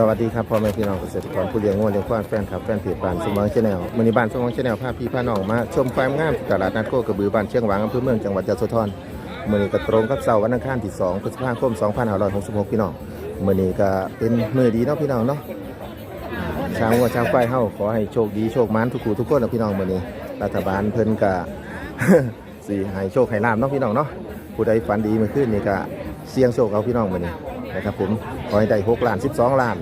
สวัสดีครับพ่อแม่พี่น้องเกษตรกรผู้เลี้ยงงัวเลี้ยงควายแฟนคลับแฟนเพจบ้านสมองชาแนลมือนี้บ้านสมองชาแนลพาพี่พาน้องมาชมความงามที่ตลาดนัดโคกระบือบ้านเชียงหวางอำเภอเมืองจังหวัดยะโสธรมือนี้ก็ตรงกับเสาร์วันอังคารที่2พฤษภาคม2566พี่น้องมือนี้ก็เป็นมือดีเนาะพี่น้องเนาะชาวงัวชาวควายเฮาขอให้โชคดีโชคมันทุกคู่ทุกคนนะพี่น้องมือนี้ รัฐบาลเพิ่นก็สิให้โชคให้ลาบเนาะพี่น้องเนาะผู้ใดฝันดีมื่อคืนนี่ก็เสี่ยงโชคเอาพี่น้องมือนี้นะครับผม ขอให้ได้6ล้าน12ล้าน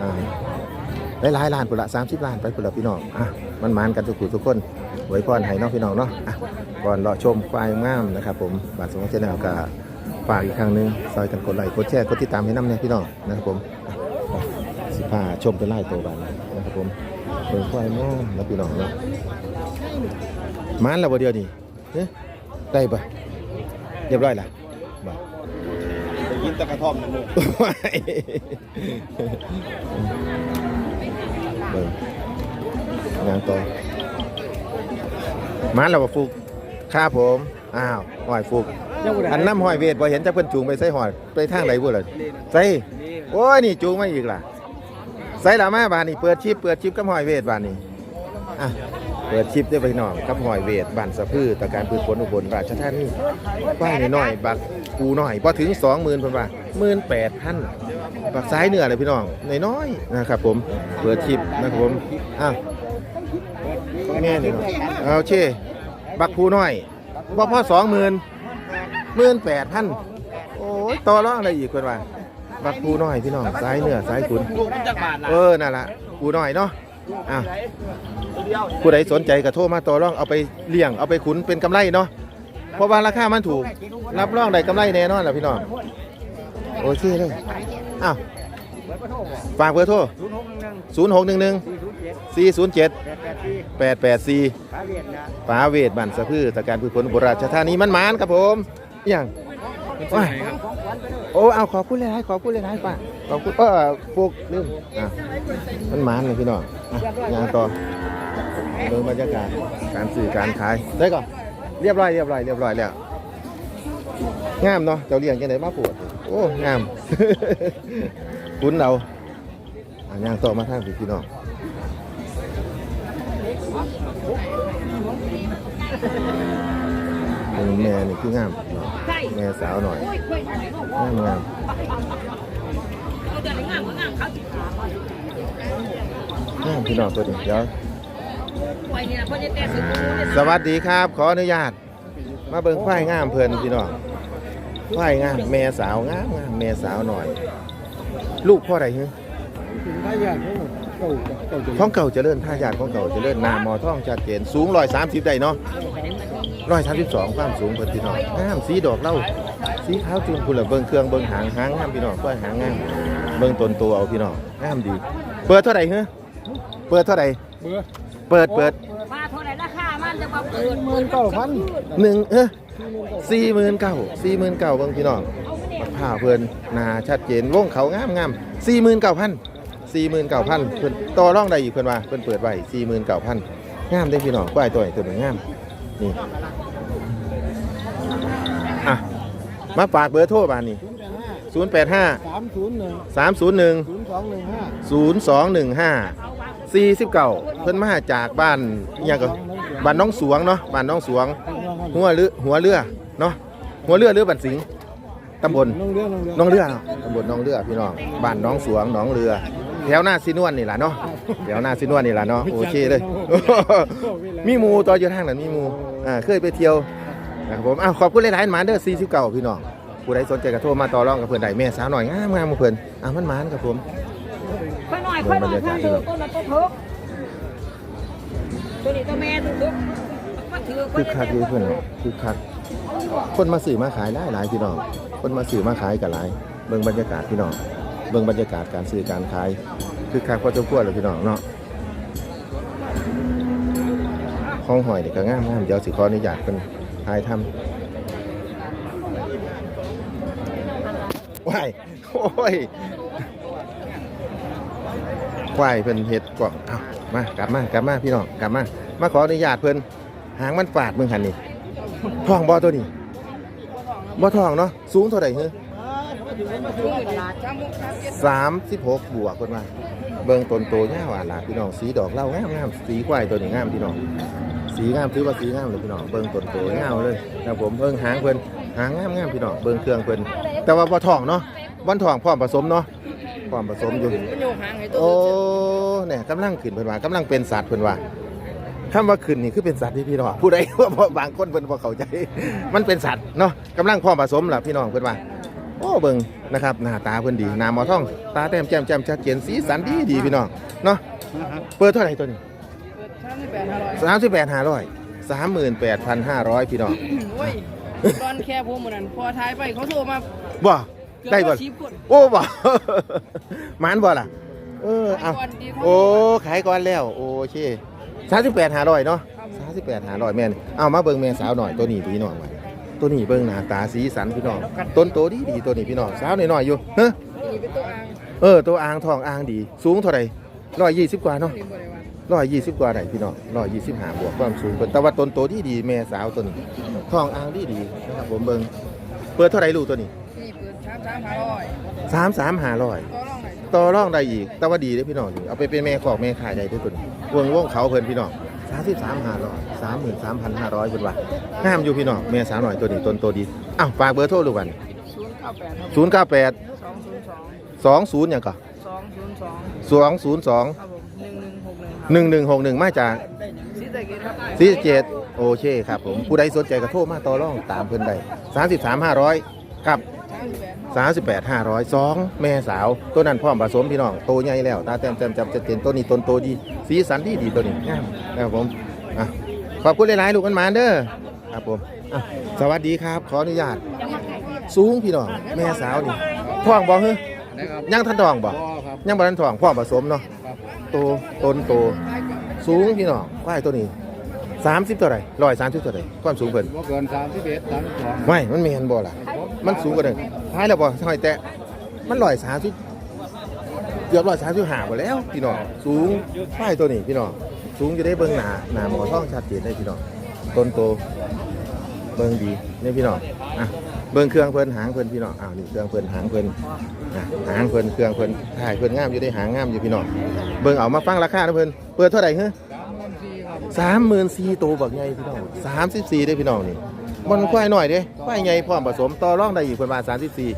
อ่าหลายล้านปุ่นละสามสิบล้านไปปุ่นละพี่น้องอะมันมานกันทุกทุกคนไว้พรให้น้องพี่น้องเนาะอะก่อนรอชมควายงามนะครับ ผมบาทสมองเจนแนลกาฝากอีกครั้งหนึงซอยกันกดไลค์กดแชร์กดติดตามให้น้ำเนี่ยพี่น้องนะครับผมอะสิพาชมเป็นไล่ตัวบานนะครับผมเป็นควายงามนะพี่น้องเนาะมานแล้วบ่เดียวนี่เอ๊ะได้ปะเรียบร้อยละ กินตะกระท่อมนะมึงว้ายเบิ่งงานต่อมาแล้วบ่ฟุกครับผม อ้าวหอยฟุก อันน้ำหอยเวทบ่เห็นจักเพิ่นจูงไปใส่หอยไปทางไหนบ่ล่ะใส่โอ้ยนี่จูงมาอีกล่ะใส่ละมาบานนี่เปิดชิปเปิดชิปกับหอยเวทบานนี่อะเปิดชิปได้ไปน้องกับหอยเวทบ้านสะพือตะการพืชผลอุบลราชธานีป้ายน้อยๆบัก ปูน้อยบ่ถึง20,000เพิ่นว่า18,000บักซ้ายเหนือเลยพี่น้องน้อยๆนะครับผมเปิดชิปนะครับผมอ้าวแม่นี่เนาะเอาเช่บักปูน้อยบ่พ่อ20,000หมื่นแปดพันโอ้ยต่อร้องอะไรอีกคนว่าบักปูน้อยพี่น้องซ้ายเหนือซ้ายขุนลูกมันจักบาล่ะเออนั่นละปูน้อยเนาะอะผู้ใดสนใจก็โทรมาต่อรองเอาไปเลี้ยงเอาไปขุนเป็นกำไรเนาะ เพราะว่าราคามันถูก รับรองได้กำไรแน่นอนแหละพี่น้อง โอเคเลยอ้าวฝากเบอร์โทร ศูนย์หกหนึ่งหนึ่ง0 6 1 1 สี่ศูนย์เจ็ด4 0 7 แปดแปดสี่8 8 4ขาเวียดนะปาเวทบันสะพือตะการพืชผลอุบลราชธานีมันหมานครับผมอหย่างว้ายโอ้เอาขอบคุณเลยขอบคุณเลยนะป้าขอบคุณเออพวกลืมอะมันหมานเลยพี่น้องอะงานต่อเบิ่งบรรยากาศการสื่อการขายได้ก่อน เรียบร้อยเรียบร้อยเรียบร้อยแล้วงามเนาะเจ้าเลี้ยงจังไดมาปวดโอ้งาม คุ้นเราอะย่างต่อมาทางพี่น้องแม่นี่คืองามแม่สาวหน่อยงามงามงามพี่น้องตัวนี้เดี๋ยว สวัสดีครับ ขออนุญาต มาเบิ่งควายงามเพิ่นพี่น้องควายงามแม่สาวงามงามแม่สาวหน่อย ลูกพ่อใดฮึถึงได้ยากเก่าเก่าท้องเก่าเจริญท่ายาดของเก่าเจริญหนาหมอท้องชัดเจนสูงร้อยสามสิบได้เนาะร้อยสามสิบสองความสูงเพิ่นพี่น้องงามสีดอกเหล่าสีขาวจุนคุณละเบิ่งเครื่องเบิ่งหางหางงามพี่น้องควายหางงามเบิ่งต้นตัวเอาพี่น้องงามดี เปิดเท่าไหร่ฮะเปิดเท่าไหร่เบื่อ เปิดเปิดมาเท่าไหร่ราคามันจะมาเปิดหมื่นเก้าพันหนึ่งเออสี่หมื่นเก้าสี่หมื่นเก้าเบิ่งพี่น้องบักผ้าเพิ่นหนาชัดเจนวงเขางามงามสี่หมื่นเก้าพันสี่หมื่นเก้าพันเพิ่นต่อรองได้อีกเพิ่นว่าเพิ่นเปิดไว้สี่หมื่นเก้าพันงามเด้อพี่น้องควายตัวนี้ตัวนี้งามนี่อะมาฝากเบอร์โทรบานนี่ศูนย์แปดห้าสามศูนย์หนึ่ง สามศูนย์หนึ่งศูนย์สองหนึ่งห้าศูนย์สองหนึ่งห้าสี่สิบเก้าเพิ่นมาจากบ้านอหยังก็บ้านน้องสวงเนาะบ้านน้องสวง หัวเรือหัวเรือเนาะหัวเรือเรือบันสิงห์ตำบล น้องเรือน้องเรือน้องเรือเนาะตำบลน้องเรือพี่น้อง บ้านน้องสวงน้องเรือ แถวหน้าซีนวลนี่แหละเนาะ แถวหน้าซีนวลนี่แหละเนาะ โอเคเลย มีหมูตัวอยู่ทางนั้นมีหมูอ่า เคยไปเที่ยวนะครับผมอ้าวขอบคุณหลายๆหมาเด้อ49พี่น้อง ผู้ใดสนใจก็โทรมาต่อรองกับเพิ่อนได้แม่สาวหน่อยงามงามๆเพิ่อนอ้าวมันหมานครับผม อยหน่อยค่อยหน่อยค่อยถือต้นนั้นต้นทุกตัวนี้ตัวแม่ตัวทุกมาถือคือคักอยู่เพิ่นเนาะคือคัก คนมาซื้อมาขายหลายหลายพี่น้อง คนมาซื้อมาขายก็หลาย เบิ่งบรรยากาศพี่น้อง เบิ่งบรรยากาศการซื้อการขาย คือคักพอสมควรเลยพี่น้องเนาะห้องหอยนี่ก็งามงามเดี๋ยวสิขออนุญาตเพิ่นถ่ายทำว้ายโอ้ย ควายเพิ่นเฮ็ดกล่องเอามากลับมากลับมาพี่น้องกลับมามาขออนุญาตเพิ่นหางมันฝาดเมืองหันนี่ท้องบ่ตัวนี้บ่ทองเนาะสูงเท่าใดเฮ้อเสามสิบหกบวกคนว่าเบิ่งตนโตง่ายหวานล่ะพี่น้องสีดอกเหล่างามงามสีควายตัวนี้งามพี่น้องสีงามถือว่าสีงามเลยพี่น้องเบิ่งตนโตงาเลยนะผมเบิ่งหางเพิ่นหางงามงามพี่น้องเบิ่งเครื่องเพิ่นแต่ว่าบ่ทองเนาะบ่ทองพร้อมผสมเนาะ พร้อมผสมอยู่ มันอยู่ห่างไอ้ตัวโอ้เนี่ยกำลังขึ้นเพิ่นว่ากำลังเป็นสัตว์เพิ่นว่าคำว่าขึ้นนี่คือเป็นสัตว์ที่พี่น้องผู้ใดว่าบ่บางคนเพิ่นบ่เข้าใจ มันเป็นสัตว์เนาะกำลังพร้อมผสมล่ะพี่น้องเพิ่นว่าโอ้เบิ่งนะครับหน้าตาเพิ่นดีหน้าหมอท่อง ตาแต้มแจ่มแจ่มชัดเจนสีสันดีดีพี่น้องเนาะเปิดเท่าไหร่ตัวนี้สามสิบแปดห้าร้อยสามสิบแปดห้าร้อยสามหมื่นแปดพันห้าร้อยพี่น้องโอ้ยตอนแค่พวกมันนั้นพอท้ายไปเขาโทรมาบ่เกือบ ได้บ่ว่าชิปคนโอ้บ่ หมานบ่ล่ะ เออเอาขายก่อนดีกว่าโอ้ขายก่อนแล้ว โอเคสามสิบแปดห้าร้อยเนาะสามสิบแปดห้าร้อยแม่นเอามาเบิ่งแม่สาวหน่อยตัวนี้พี่น้องมาตัวนี้เบิ่งหน้าตาสีสันพี่น้องต้นโตดีดีตัวนี้พี่น้องสาวน้อยๆอยู่เฮ้อนี่เป็นตัวอ่างเออตัวอ่างทองอ่างดี สูงเท่าไหร่ร้อยยี่สิบกว่าเนาะ นี่บริวารร้อยยี่สิบกว่าได้พี่น้องร้อยยี่สิบห้าบวกความสูงเพิ่นแต่ว่าต้นโตดีดีแม่สาวตัวนี้ทองอ่างดีดีนะครับผมเบิ่งเปิดเท่าไหร่ลูกตัวนี้นี่เปิด สามสามห้าร้อยสามสามห้าร้อยต่อรองไหนต่อรองได้อีก แต่ว่าดีเด้อพี่น้องนี่เอาไปเป็นแม่ขอกแม่ขายได้ด้วยตัวนี้วงวงเขาเพิ่นพี่น้องสามสิบสามห้าร้อยสามหมื่นสามพันห้าร้อยเป็นว่างามอยู่พี่น้องแม่สาวหน่อยตัวนี้ต้นโตดีอ้าวฝากเบอร์โทรลูกวันศูนย์เก้าแปดครับศูนย์เก้าแปดสองศูนย์สองสองศูนย์อย่างก่อนสองศูนย์สองสองศูนย์สองครับผมหนึ่งหนึ่งหกหนึ่งครับหนึ่งหนึ่งหกหนึ่งมาจาก ซีตะเกียบครับสี่เจ็ดโอเคครับผมผู้ใดสนใจก็โทรมาต่อรองตามเพิ่นได้สามสิบสามห้าร้อยครับ สามสิบแปดสามสิบแปดห้าร้อยสองแม่สาวตัวนั้นพร้อมผสมพี่น้องโตใหญ่แล้วตาเต็มเต็มจำจะเต็นตัวนี้ต้นโตดีสีสันดีดีตัวนี้งามนะครับผมอะขอบคุณหลายๆลูกกันหมาเด้อครับผมอะสวัสดีครับขออนุญาต สูงพี่น้องแม่สาวนี่ท้องบ่เฮ้ยนะครับยังทันท้องบ่พ่อครับยังบ่ทันท้องพร้อมผสมเนาะครับโตต้นโตสูงพี่น้องควายตัวนี้สามสิบตัวไหรร้อยสามสิบตัวไหรความสูงเพิ่นว่าเกินสามสิบเอ็ดสามสิบสองไม่มันไม่เห็นบ่ล่ะ มันสูงกว่าเดิม ท้ายแล้วบ่ท้ายแต่มันร้อยสามสิบเกือบร้อยสามสิบห้าหมดแล้วพี่น้องสูงควายตัวนี้พี่น้องสูงจะได้เบิ่งหนาหนาหมอท้องชัดเจนได้พี่น้องต้นโตเบิ่งดีนี่พี่น้องอะเบิ่งเครื่องเพิ่นหางเพิ่นพี่น้องอ้าวนี่เครื่องเพิ่นหางเพิ่นอะหางเพิ่นเครื่องเพิ่นถ่ายเพิ่นงามอยู่ได้หางงามอยู่พี่น้องเบิ่งเอามาฟังราคานะเพิ่นเปิดเท่าไหร่เฮ้ยสามหมื่นสี่ครับสามหมื่นสี่ตัวบักใหญ่พี่น้องสามสิบสี่ได้พี่น้องนี่ มันควายหน่อยเด้ควายใหญ่พร้อมผสมต่อรองได้อีกประมาณสามสิบสี่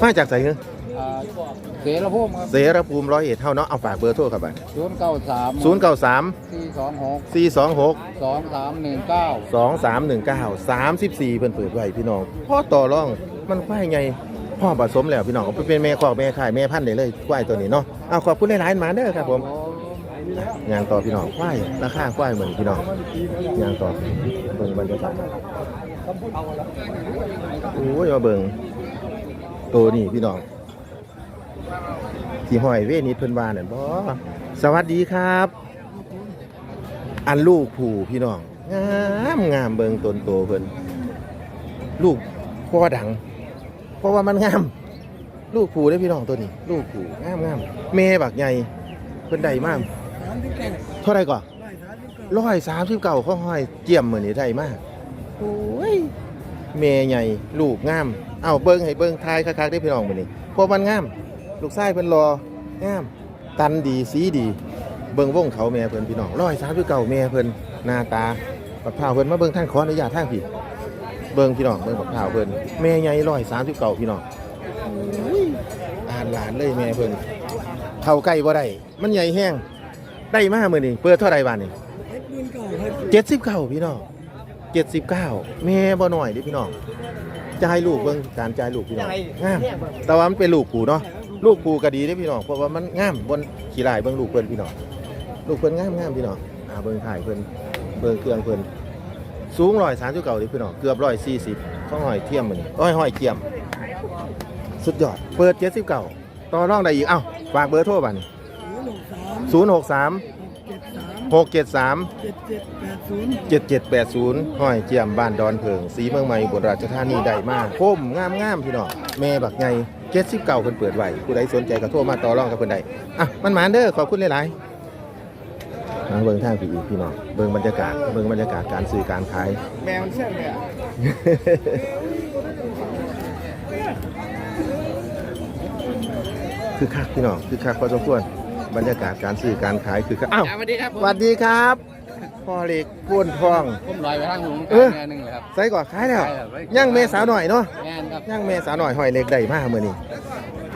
มาจากไสเงอ่าเสรภูมิครับเสรภูมิร้อยเอ็ดเท่าเนาะเอาฝากเบอร์โทรครับไปศูนย์เก้าสามศูนย์เก้าสามสี่สองหกสี่สองหกสองสามหนึ่งเก้าสองสามหนึ่งเก้าสามสิบสี่เพิ่นเปิดไว้พี่น้องพ่อต่อรองมันควายใหญ่พ่อผสมแล้วพี่น้องเอาไปเป็นแม่คอกแม่ขายแม่พันธุ์ได้เลยควายตัวนี้เนาะเอาขอบคุณหลายๆหมาเด้อครับผม ยางต่อพี่น้องควายราคาควายเหมือนพี่น้องยางต่อเบิ่งบรรยากาศโอ้ยมาเบิ่งตัวนี้พี่น้องที่ห้อยเวนิดเพิ่นวานั่นบ่สวัสดีครับ อันลูกผู้พี่น้องงามงามเบิ่งตนโตเพิ่นลูกพ่อดัง เพราะว่ามันงาม ลูกผูได้พี่น้องตัวนี้ ลูกผูงามงามแม่บักใหญ่เพิ่นไดมาก เท่าไหรก่อนร้อยสามสิบเก้าข้อห้อยเจียมเหมือนนี่ได้มากโอ้ยเมย์ใหญ่ลูกงามเอาเบิ้งให้เบิ้งทายคักๆได้พี่น้องมือนี้เพราะมันงาม ลูกไส้เพิ่นรองาม ตันดีสีดี เบิ้งวงเขาแม่เพิ่นพี่น้องร้อยสามสิบเก้าแม่เพิ่นหน้าตาปักเผาวเพิ่นมาเบิ้งทางขออนุญาตทางพี่เบิ้งพี่น้องเบิ้งปักเผาวเพิ่นแม่ใหญ่ร้อยสามสิบเก้าพี่น้องโอ้ยอ่านหลานเลยแม่เพิ่นเข้าใกล้บ่ได้มันใหญ่แห้ง ได้มาเมื่อนี้เปิดเท่าไรบ้าทนี่เจ็ดสิบเก้าพี่น้องเจ็ดสิบเก้าแม่บ่หน่อยดิพี่น้องจ่ายลูกเบิ่งการจ่ายลูกพี่น้องงามแต่ว่ามันเป็นลูกผูเนาะลูกผูก็ดีเด้พี่น้องเพราะว่ามันงามบนขี่ลายเบิ่งลูกเพิ่นพี่น้องลูกเพิ่นงามงามพี่น้องอ่าเบิ่งถ่ายเพิ่นเบิ่งเครื่องเพิ่นสูงร้อยสามสิบเก้าดิพี่น้องเกือบร้อยสี่สิบข้องหอยเทียมมันอ้อยหอยเกียม สุดยอดเปิดเจ็ดสิบเก้าต่อรองได้อีกเอ้าฝากเบอร์โทรบัดนี้ ศูนย์หกสามหกเจ็ดสามเจ็ดเจ็ดแปดศูนย์ห้อยเจียมบ้านดอนเพิงสีเมืองใหม่บนราชธานีได้มากคมงามงามๆพี่น้องแม่บักไงเจ็ดสิบเก่าเพิ่นเปิดไว้ผู้ใดสนใจก็โทรมาต่อรองกับเพิ่นได้อะมันหมานเด้อขอบคุณหลายๆมาเบิ่งทางพี่อีกพี่น้องเบิ่งบรรยากาศเบิ่งบรรยากาศการซื้อการขาย แมวมันเชื่องเลยอะคือคักพี่น้องคือคักพอสมควร บรรยากาศการซื้อการขายคือคักอ้าวสวัสดีครับผมสวัสดีครับพ่อเหล็กพ่นทองผมลอยไปทางหลุมเออแม่หนึงเลยครับใส่ก่อนขายแล้วขายแล้วย่างเมสาวหน่อยเนาะแม่นครับย่างเมสาวหน่อยหอยเหล็กได้มากมื้อนี้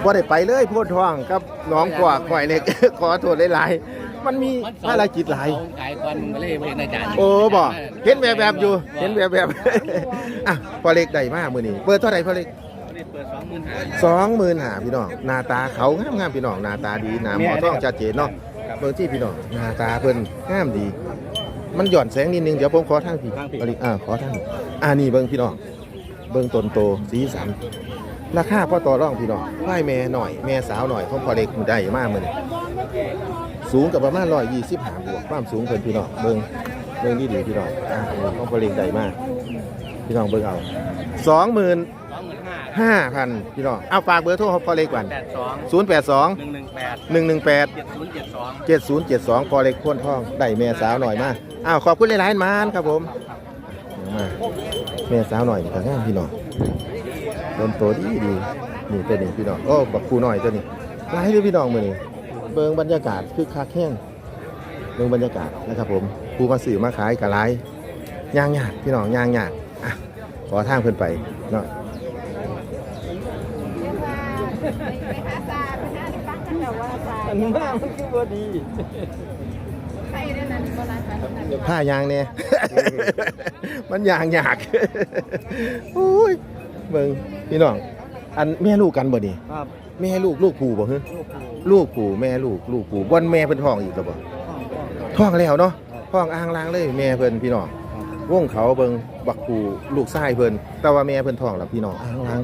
บ่ได้ไปเลยพ่นทองกับน้องกวากหอยเหล็กขอโทษหลายๆมันมีภารกิจหลายเอขายก่อนมึงก็เลยไปเห็นอาจารย์โอ้บ่เห็นแบบแบบๆอยู่เห็นแบบแบบๆอะพอเล็กได้มากมื้อนี้เปิดเท่าไหร่พอเล็กเปิดสองหมื่นห้าสองหมื่นหาพี่น้องหน้าตาเขางามงามๆพี่น้องหน้าตาดีหน้าหมอท้องชัดเจนเนาะเบิ่งที่พี่น้องหน้าตาเพิ่นงามดี มันหย่อนแสงนิดนึงเดี๋ยวผมขอทางพี่พอเล็กอ่าขอทางอ่านี่เบิ่งพี่น้องเบิ่งต้นโตสีสันราคาพอต่อรองพี่น้องไหวแม่หน่อยแม่สาวหน่อยของพอเล็กมันได้มากมื้อนี้สูงกับประมาณ125บวกความสูงเพิ่นพี่น้องเบิ่งเบิ่งดีๆพี่น้องอ่าของพอเล็กได้มากพี่น้องเบิ่งเอาสอง หมื่นสองหมื่นห้าห้าพันพี่น้องเอาฝากเบอร์โทรเขาพอเล็กก่อนแปดสองศูนย์แปดสองหนึ่งหนึ่งแปดหนึ่งหนึ่งแปดเจ็ดศูนย์เจ็ดสองเจ็ดศูนย์เจ็ดสองพอเล็กพ่นทองได้แม่สาวหน่อยมาอ้าวขอบคุณหลายๆมานครับผมมาแม่สาวหน่อยนี่ก็งามพี่น้องต้นโตดีดีนี่ตัวนี้พี่น้องโอ้บักคูหน่อยตัวนี้หลายเลยพี่น้องมือนี้เบิ่งบรรยากาศคือคักแห้งเบิ่งบรรยากาศนะครับผมผู้มาสื่อมาขายกับหลายย่างยากพี่น้องย่างยากอะขอทางเพิ่นไปเนาะ มากมันคือบ่ดีผ้ายางเนี่ย มันยางยากโอ้ยเบิ่งพี่น้อง อันแม่ลูกกันบ่นี่ครับแม่ลูกลูกผูบ่ฮึลูกผูแม่ลูกลูกผูบ่นแม่เพิ่นท้องอีกแล้วบ่ท้องแล้วเนาะท้องอ่างลางเลยแม่เพิ่นพี่น้องวงเขาเบิ่งบักผูลูกชายเพิ่นแต่ว่าแม่เพิ่นท้องแล้วพี่น้องอ่างลาง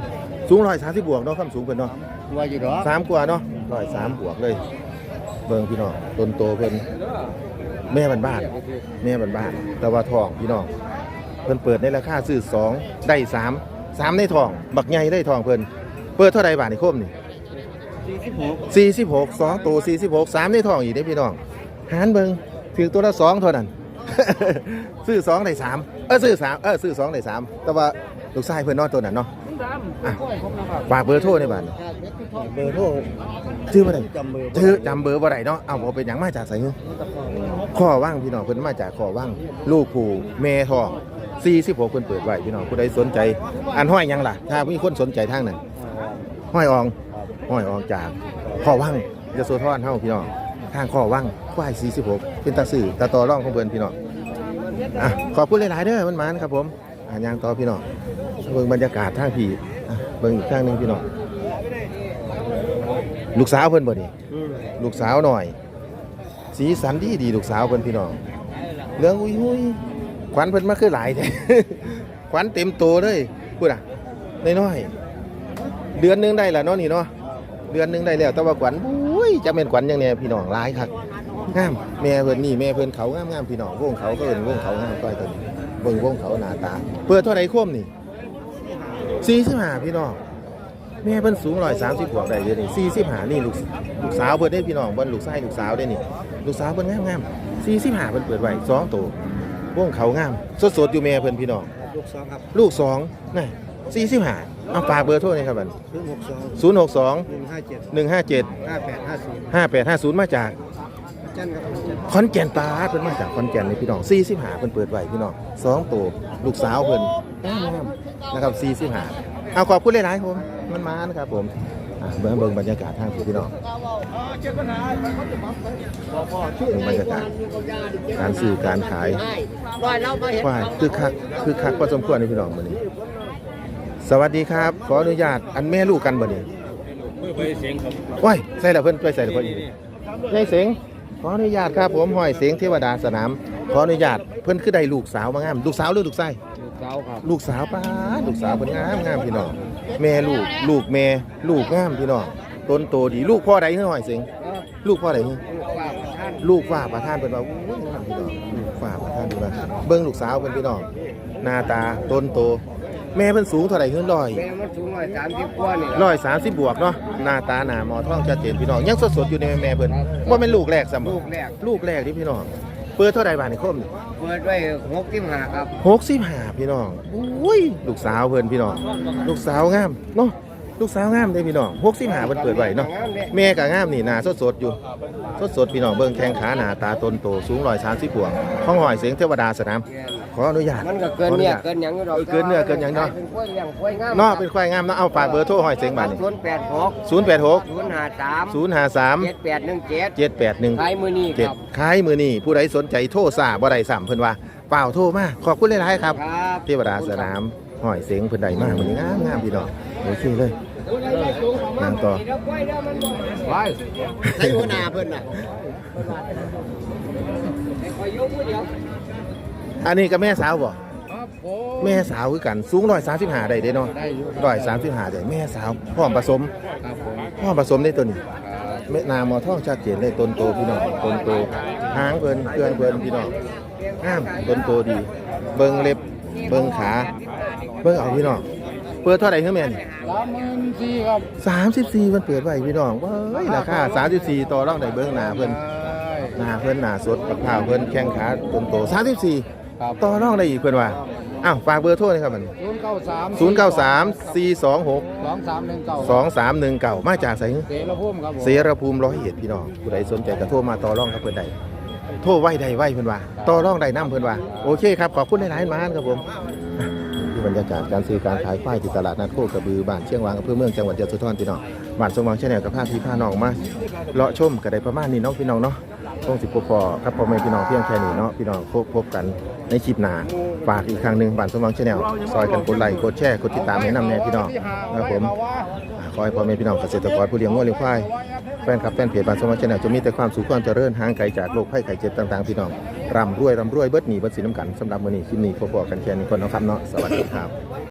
สูง130บวกเนาะความสูงเพิ่นเนาะว่าอยู่ดอกสามกว่าเนาะ103บวกเลย เบิ่งพี่น้องต้นโตเพิ่นแม่บ้านแม่บ้านแต่ว่าทองพี่น้องเพิ่นเปิดในราคาซื้อสองได้สามสามในทอง บักใหญ่ได้ทองเพิ่นเปิดเท่าใดบาทนี่คมนี่สี่สิบหกสี่สิบหกสองตัวสี่สิบหกสามในทองอีกได้พี่น้องหารเบิ่งถือตัวละสองเท่านั้นซื้อสองได้สามเออซื้อสามเออซื้อสองได้สามแต่ว่าลูกชายเพิ่นนอนตัวนั้นเนาะ อะกล้วยผมนะครับฝากเบอร์โทรในบ้านเบอร์โทรชื่อบ่ได้จำเบอร์ชื่อจำเบอร์บ่ได้เนาะเอาบ่เป็นหยังมาจากไสเนาะ ข้อว่างพี่น้องเพิ่นมาจากข้อว่างลูกผู้แม่ทอง46เพิ่นเปิดไว้พี่น้องผู้ใดสนใจ อันห้อยหยังล่ะ ถ้ามีคนสนใจทางนั้นห้อยอองห้อยอองจากข้อว่างยโสธรเฮาพี่น้องทางข้อว่างควาย46เป็นตาสื่อตาต่อร่องของเพิ่นพี่น้องอะขอบคุณหลายๆเด้อมันมานครับผม อะย่างต่อพี่น้องเบิ่งบรรยากาศทางพี่อะเบิ่งอีกทางหนึงพี่น้องลูกสาวเพิ่นบ่นี่ลูกสาวหน่อย สีสันดีดีลูกสาวเพิ่นพี่น้องเหลืองอุ้ยอุ้ยขวัญเพิ่นมาคือหลายแท้ ขวัญเต็มโตเลยพูดอะน้อยๆเดือนหนึงได้ละเนาะนี่เนาะเดือนหนึงได้แล้วแต่ว่าขวัญอุ้ยจะเป็นขวัญยังไงพี่น้องหลายคักงามแม่เพิ่นนี่แม่เพิ่นเขางามงามพี่น้องวงเขาก็เอิ้นวงเขางามก้อยตัวนี้ เบิ่งวงเขาหน้าตา เปิดเท่าไหร่คมนี่45พี่น้องแม่เพิ่นสูง130บวกได้เดี๋ยวนี้45นี่ลูกลูกสาวเพิ่นได้พี่น้องเบิ่นลูกชายลูกสาวได้นี่ ลูกสาวเพิ่นงามงามสี่สิบห้าเพิ่นเปิดไว้สองตัววงเขางาม สดสดๆอยู่แม่เพิ่นพี่น้องลูกสองครับลูกสองนี่สี่สิบห้าเอาฝากเบอร์โทรหนี่อยครับบันศูนย์หกสองศูนย์หกสองหนึ่งห้าเจ็ดหนึ่งห้าเจ็ดห้าแปดห้าศูนย์ห้าแปดห้าศูนย์มาจาก จันครับจันขอนแก่นตาดเพิ่นมาจากขอนแก่นนี่พี่น้องสี่สิบห้าเพิ่นเปิดไว้พี่น้องสองตัวลูกสาวเพิ่นงามงามนะครับสี่สิบห้าเอาขอบคุณหลายๆครับผมมันมานะครับผมอ่าเบิ่งเบิ่งบรรยากาศทางพี่น้องเป็นบรรยากาศการซื้อการขายว่าคือคักคือคักพอสมควรในพี่น้องมื้อนี้ สวัสดีครับ ขออนุญาตอันแม่ลูกกันบ่นี่ไปเสียงครับว้ายใส่ละเพิ่นไปใส่ละเพิ่นยายเสง ขออนุญาตครับผมห้อยเสงเทวดาสนามขออนุญาตเพิ่นคือได้ลูกสาวมางามลูกสาวหรือลูกชายลูกสาวครับลูกสาวป้าดลูกสาวเพิ่นงามงามพี่น้องแม่ลูกลูกแม่ลูกงามพี่น้องต้นโตดีลูกพ่อใดเฮ้ยห้อยเสงลูกพ่อใดเฮ้ยลูกว่าประธานลูกฝ้าประธานเป็นว่าโอ้ยงามพี่น้องลูกฝ้าประธานดูนะเบิ้งลูกสาวเป็นพี่น้องหน้าตาต้นโต แม่เป็นสูงเท่าไหร่ขึ้นร้อยแม่มันสูงร้อยสามสิบกว่านี่ร้อยสามสิบบวกเนาะหน้าตาหน้าหมอท้องชัดเจนพี่น้องยังสดๆอยู่ในแม่เพิ่นว่าเป็นลูกแรกสมลูกแรก ลูกแรกที่พี่น้องเปิดเท่าไหร่บาทในคมเปิดไว้หกสิบห้าครับหกสิบห้าพี่น้องอุ้ยลูกสาวเพิ่นพี่น้องลูกสาวงามเนาะลูกสาวงามเด้พี่น้อง65เพิ่นเปิดไว้เนาะแม่ก็งามนี่หน้าสดๆอยู่สดๆพี่น้องเบิ่งแข้งขาหน้าตาตนโตสูง130บวกข้องหอยเสียงเทวดาสนาม ขออนุญาตมันก็เกินเนี่ยเกินหยังอยู่ดอกเออเกินเนี่ยเกินหยังเนาะ เป็นกล้วยอย่างกล้วยงามเนาะเป็นควายงามเนาะเอาฝากเบอร์โทรหอยเสียงบัดนี้ศูนย์แปดหก086ศูนย์ห้าสาม053เจ็ดแปดหนึ่งเจ็ด781ขายมือนี้เจ็คดรับขายมือนี่ผู้ใดสนใจโทรซาบ่ได้ซ้ำเพิ่นว่าเปล่าโทรมาขอบคุณหลายๆครับครับเทวดาสนามหอยเสียงเพิ่นใดมากมื้อนี้งามงามพี่น้องโอเคเลยนางต่อ ไปใช้หัวหน้าเพิ่นน่ะค อยยกมือเดียวอันนี้ก็แม่สาวบ่ครับผมแม่สาวคือกัน สูง135ได้เด้เนาะได้อยู่135ได้แม่สาวพร้อมผสมครับผมพร้อมผสมได้ตัวนี้แม่นามอทองชัดเจนเลยต้นโตพี่น้องต้นโตหางเพิ่นเครื่องเพิ่นพี่น้องงามต้นโตดี เบิ่งเล็บเบิ่งขา เบิ่งเอาพี่น้องเปิดเท่าไหร่คือแม่นี่สามหมื่นสี่ครับ34มันเปิดไว้พี่น้องเว้ยราคา34ต่อรองได้เบิ่งหน้าเพิ่นหน้าเพิ่นหน้าสดกับข้าวเพิ่นแข้งขาต้นโต34 ครับต่อรองได้อีกเพิ่นว่าอ้าวฝากเบอร์โทรหน่อยครับมันศูนย์เก้าสาม093 426สองสามหนึ่งเก้า2319มาจากไสเสรภูมิครับผมเสรภูมิร้อยเอ็ดพี่น้องผู้ใดสนใจก็โทรมาต่อรองกับเพิ่นได้โทรไว้ได้ไว้เพิ่นว่าต่อรองได้นํเพิ่นว่าโอเคครับขอบคุณหลายๆมานครับผมที่บรรยากาศการซื้อการขายควายที่ตลาดนัดโคกระบือบ้านเชียงวางอำเภอเมืองจังหวัดยะโสธรพี่น้องบ้านสมหวังชาแนลกับพาพี่พาน้องมาเลาะชมก็ได้ประมาณนี้เนาะพี่น้องเนาะ คงสิพอพอครับพ่อแม่พี่น้องเพียงแค่นี้เนาะพี่น้องพบพบกันในคลิปหน้าฝากอีกครั้งหนึ่งบ้านสมหวังชาแนลซอยกันกดไลค์กดแชร์กดติดตามให้นำแน่พี่น้องนะครับผมขอให้พ่อแม่พี่น้องเกษตรกรผู้เลี้ยงวัวเลี้ยงควายแฟนคลับแฟนเพจบ้านสมวัติชาแนลจะมีแต่ความสุขความเจริญห่างไกลจากโรคภัยไข้เจ็บต่างๆพี่น้องร่ำรวยร่ำรวยเบิดหนีเบิดสินน้ำกันสำหรับมื้อนี้คลิปนี้พบกันแค่นี้ก่อนนะครับเนาะสวัสดีครับ